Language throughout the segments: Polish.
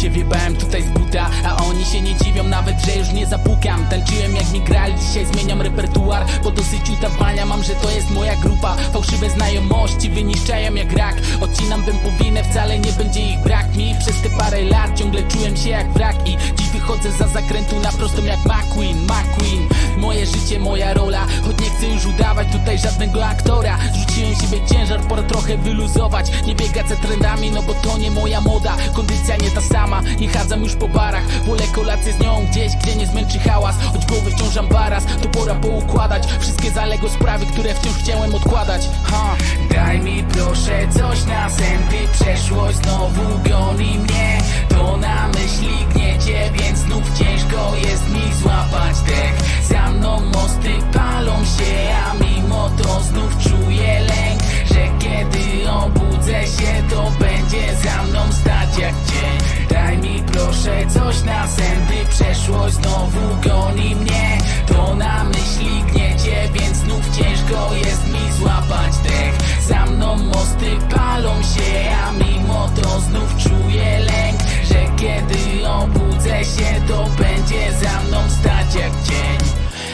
się wjebałem tutaj z buta A oni się nie dziwią nawet, że już nie zapukam. Tańczyłem jak mi grali, dzisiaj zmieniam repertuar Bo dosyć udawania mam, że to jest moja grupa. Fałszywe znajomości wyniszczają jak rak. Odcinam wępowinę, wcale nie będzie ich brak. Mi Przez te parę lat ciągle czułem się jak wrak I dziś wychodzę za zakrętu na prostą jak McQueen, McQueen. Moje życie, moja rola chcę już udawać tutaj żadnego aktora. Zrzuciłem siebie ciężar, pora trochę wyluzować. Nie biegać za trendami, no bo to nie moja moda. Kondycja nie ta sama, nie chadzam już po barach. Wolę kolację z nią gdzieś, gdzie nie zmęczy hałas. Choć głowy wciążam baraz, to pora poukładać. Wszystkie zaległe sprawy, które wciąż chciałem odkładać. Ha. Daj mi proszę coś na zęby Przeszłość znowu goni mnie na zęby Przeszłość znowu goni mnie. To na myśli gniecie, więc znów ciężko jest mi złapać dech. Za mną mosty palą się, a mimo to znów czuję lęk Że kiedy obudzę się, to będzie za mną stać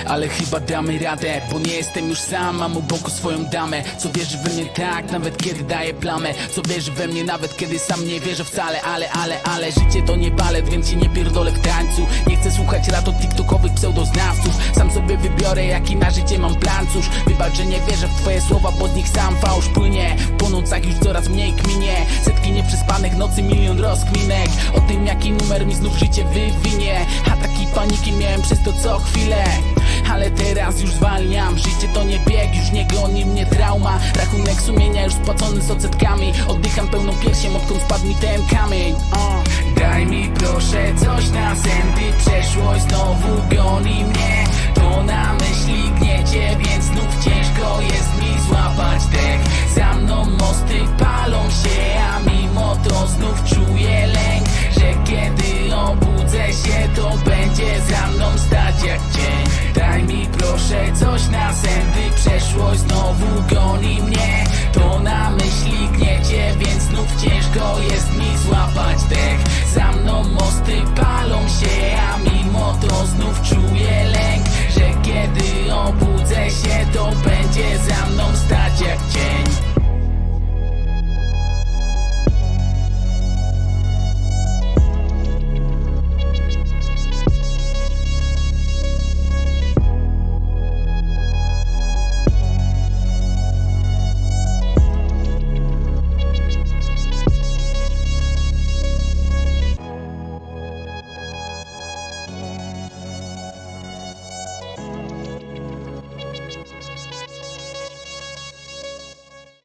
ale chyba damy radę, bo nie jestem już sam Mam u boku swoją damę, co wierzy we mnie tak Nawet kiedy daję plamę, co wierzy we mnie Nawet kiedy sam nie wierzę wcale. Ale, ale, ale, życie to nie balet Więc się nie pierdolę w tańcu. Nie chcę słuchać rad od tiktokowych pseudoznawców. Sam sobie wybiorę jaki na życie mam plan. Cóż, wybacz, że nie wierzę w twoje słowa Bo z nich sam fałsz płynie. Po nocach już coraz mniej kminie. Setki nieprzespanych nocy, milion rozkminek. O tym jaki numer mi znów życie wywinie paniki miałem przez to co chwilę. Ale teraz już zwalniam Życie to nie bieg, już nie goni mnie trauma. Rachunek sumienia już spłacony z odsetkami. Oddycham pełną piersią, odkąd spadł mi ten kamień. Uh. Daj mi proszę coś na zęby. Przeszłość znowu goni ciężko jest mi